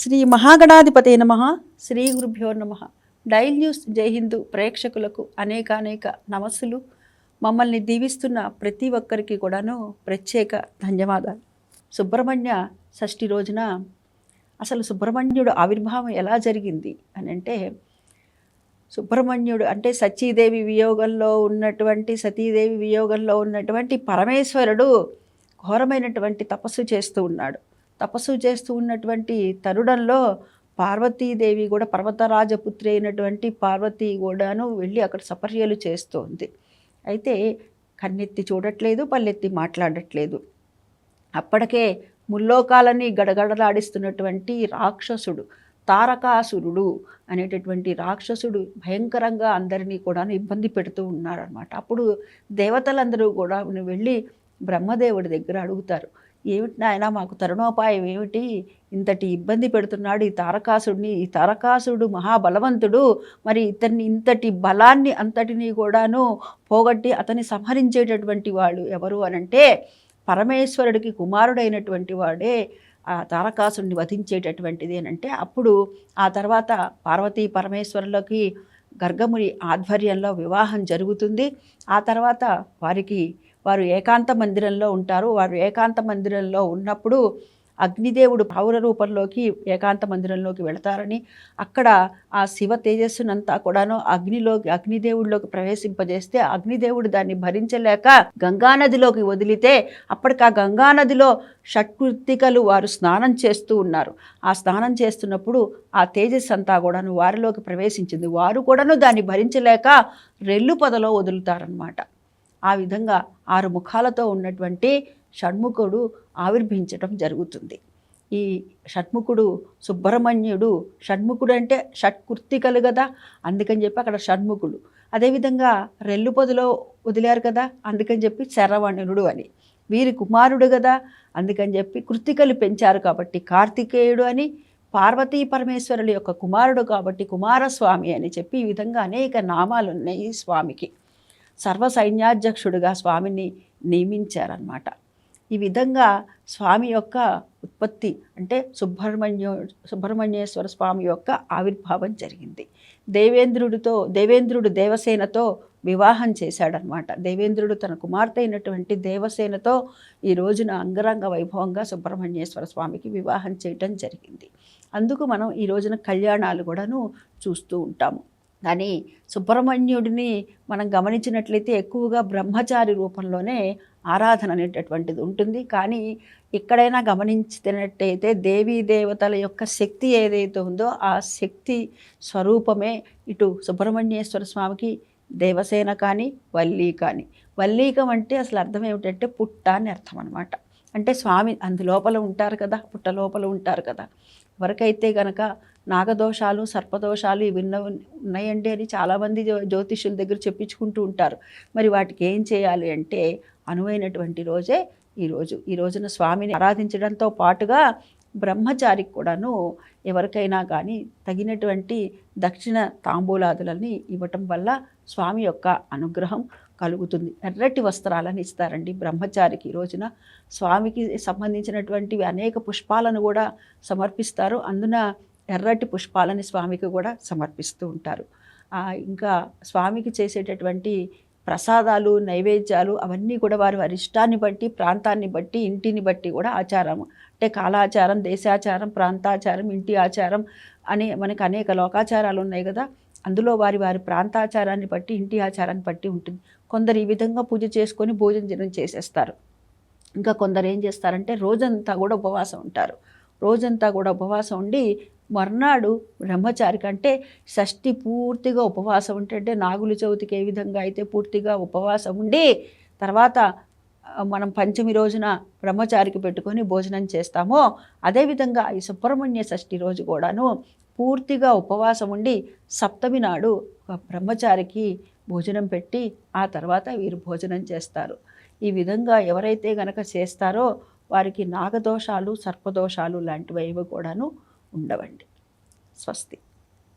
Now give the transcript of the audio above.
శ్రీ మహాగణాధిపతే నమ. శ్రీ గురుభ్యో నమ. డైల్ న్యూస్ జై హిందూ ప్రేక్షకులకు అనేక అనేక నమస్సులు. మమ్మల్ని దీవిస్తున్న ప్రతి ఒక్కరికి కూడాను ప్రత్యేక ధన్యవాదాలు. సుబ్రహ్మణ్య షష్ఠి రోజున అసలు సుబ్రహ్మణ్యుడు ఆవిర్భావం ఎలా జరిగింది అని అంటే సుబ్రహ్మణ్యుడు అంటే సతీదేవి వియోగంలో ఉన్నటువంటి సతీదేవి వియోగంలో ఉన్నటువంటి పరమేశ్వరుడు ఘోరమైనటువంటి తపస్సు చేస్తూ ఉన్నాడు. తపస్సు చేస్తూ ఉన్నటువంటి తరుణంలో పార్వతీదేవి కూడా పర్వతరాజపుత్రి అయినటువంటి పార్వతి కూడాను వెళ్ళి అక్కడ సపర్యలు చేస్తోంది. అయితే కన్నెత్తి చూడట్లేదు పల్లెత్తి మాట్లాడట్లేదు. అప్పటికే ముల్లోకాలని గడగడలాడిస్తున్నటువంటి రాక్షసుడు తారకాసురుడు అనేటటువంటి రాక్షసుడు భయంకరంగా అందరినీ కూడా ఇబ్బంది పెడుతూ ఉన్నారనమాట అప్పుడు దేవతలందరూ కూడా వెళ్ళి బ్రహ్మదేవుడి దగ్గర అడుగుతారు ఏమిటి నాయన మాకు తరుణోపాయం ఏమిటి? ఇంతటి ఇబ్బంది పెడుతున్నాడు ఈ తారకాసుడిని. ఈ తారకాసుడు మహాబలవంతుడు. మరి ఇతన్ని ఇంతటి బలాన్ని అంతటిని కూడాను పోగొట్టి అతన్ని సంహరించేటటువంటి వాడు ఎవరు అనంటే పరమేశ్వరుడికి కుమారుడైనటువంటి వాడే ఆ తారకాసుడిని వధించేటటువంటిది అంటే అప్పుడు ఆ తర్వాత పార్వతీ పరమేశ్వరులకి గర్గముని ఆధ్వర్యంలో వివాహం జరుగుతుంది. ఆ తర్వాత వారికి వారు ఏకాంత మందిరంలో ఉంటారు. వారు ఏకాంత మందిరంలో ఉన్నప్పుడు అగ్నిదేవుడు పౌర రూపంలోకి ఏకాంత మందిరంలోకి వెళతారని అక్కడ ఆ శివ తేజస్సునంతా కూడాను అగ్నిలోకి అగ్నిదేవుడిలోకి ప్రవేశింపజేస్తే అగ్నిదేవుడు దాన్ని భరించలేక గంగానదిలోకి వదిలితే అప్పటికి ఆ గంగానదిలో షట్కృతికలు వారు స్నానం చేస్తూ ఉన్నారు. ఆ స్నానం చేస్తున్నప్పుడు ఆ తేజస్సు అంతా కూడాను వారిలోకి ప్రవేశించింది. వారు కూడాను దాన్ని భరించలేక రెల్లు పొదలో వదులుతారనమాట ఆ విధంగా ఆరు ముఖాలతో ఉన్నటువంటి షణ్ముఖుడు ఆవిర్భించటం జరుగుతుంది. ఈ షణ్ముఖుడు సుబ్రహ్మణ్యుడు షణ్ముఖుడు అంటే షట్కృత్తికలు కదా అందుకని చెప్పి అక్కడ షణ్ముఖుడు. అదేవిధంగా రెల్లు పొదిలో వదిలారు కదా అందుకని చెప్పి శరవణుడు అని. వీరి కుమారుడు కదా అందుకని చెప్పి కృత్తికలు పెంచారు కాబట్టి కార్తికేయుడు అని పార్వతీ పరమేశ్వరుల యొక్క కుమారుడు కాబట్టి కుమారస్వామి అని చెప్పి ఈ విధంగా అనేక నామాలు ఉన్నాయి స్వామికి. సర్వ సైన్యాధ్యక్షుడిగా స్వామిని నియమించారనమాట ఈ విధంగా స్వామి యొక్క ఉత్పత్తి అంటే సుబ్రహ్మణ్య సుబ్రహ్మణ్యేశ్వర స్వామి యొక్క ఆవిర్భావం జరిగింది. దేవేంద్రుడితో దేవేంద్రుడు దేవసేనతో వివాహం చేశాడనమాట దేవేంద్రుడు తన కుమార్తె అయినటువంటి దేవసేనతో ఈ రోజున అంగరంగ వైభవంగా సుబ్రహ్మణ్యేశ్వర స్వామికి వివాహం చేయటం జరిగింది. అందుకు మనం ఈ రోజున కళ్యాణాలు కూడాను చూస్తూ ఉంటాము. కానీ సుబ్రహ్మణ్యుడిని మనం గమనించినట్లయితే ఎక్కువగా బ్రహ్మచారి రూపంలోనే ఆరాధన అనేటటువంటిది ఉంటుంది. కానీ ఎక్కడైనా గమనించినట్టయితే దేవీ దేవతల యొక్క శక్తి ఏదైతే ఉందో ఆ శక్తి స్వరూపమే ఇటు సుబ్రహ్మణ్యేశ్వర స్వామికి దేవసేన కానీ వల్లీ కానీ. వల్లీకం అంటే అసలు అర్థం ఏమిటంటే పుట్ట అని అర్థం అనమాట అంటే స్వామి అందులోపల ఉంటారు కదా పుట్ట లోపల ఉంటారు కదా. ఎవరికైతే గనక నాగదోషాలు సర్పదోషాలు ఇవి ఉన్నాయండి అని చాలామంది జ్యోతిష్యుల దగ్గర చెప్పించుకుంటూ ఉంటారు. మరి వాటికి ఏం చేయాలి అంటే అనువైనటువంటి రోజే ఈరోజు ఈ రోజున స్వామిని ఆరాధించడంతో పాటుగా బ్రహ్మచారికి కూడాను ఎవరికైనా కానీ తగినటువంటి దక్షిణ తాంబూలాదులని ఇవ్వటం వల్ల స్వామి యొక్క అనుగ్రహం కలుగుతుంది. ఎర్రటి వస్త్రాలను ఇస్తారండి బ్రహ్మచారికి ఈ రోజున. స్వామికి సంబంధించినటువంటివి అనేక పుష్పాలను కూడా సమర్పిస్తారు. అందున ఎర్రటి పుష్పాలని స్వామికి కూడా సమర్పిస్తూ ఉంటారు. ఇంకా స్వామికి చేసేటటువంటి ప్రసాదాలు నైవేద్యాలు అవన్నీ కూడా వారి వారి ఇష్టాన్ని బట్టి ప్రాంతాన్ని బట్టి ఇంటిని బట్టి కూడా ఆచారం అంటే కాలాచారం దేశాచారం ప్రాంతాచారం ఇంటి ఆచారం అనే మనకి అనేక లోకాచారాలు ఉన్నాయి కదా. అందులో వారి వారి ప్రాంతాచారాన్ని బట్టి ఇంటి ఆచారాన్ని బట్టి ఉంటుంది. కొందరు ఈ విధంగా పూజ చేసుకొని భోజనం చేసేస్తారు. ఇంకా కొందరు ఏం చేస్తారంటే రోజంతా కూడా ఉపవాసం ఉంటారు. రోజంతా కూడా ఉపవాసం ఉండి మర్నాడు బ్రహ్మచారి కంటే షష్ఠి పూర్తిగా ఉపవాసం ఉంటే నాగుల చవితికి ఏ విధంగా అయితే పూర్తిగా ఉపవాసం ఉండి తర్వాత మనం పంచమి రోజున బ్రహ్మచారికి పెట్టుకొని భోజనం చేస్తామో అదేవిధంగా ఈ సుబ్రహ్మణ్య షష్ఠి రోజు కూడాను పూర్తిగా ఉపవాసం ఉండి సప్తమి నాడు ఒక బ్రహ్మచారికి భోజనం పెట్టి ఆ తర్వాత వీరు భోజనం చేస్తారు. ఈ విధంగా ఎవరైతే గనక చేస్తారో వారికి నాగదోషాలు సర్పదోషాలు లాంటివి కూడాను ఉండవండి. స్వస్తి.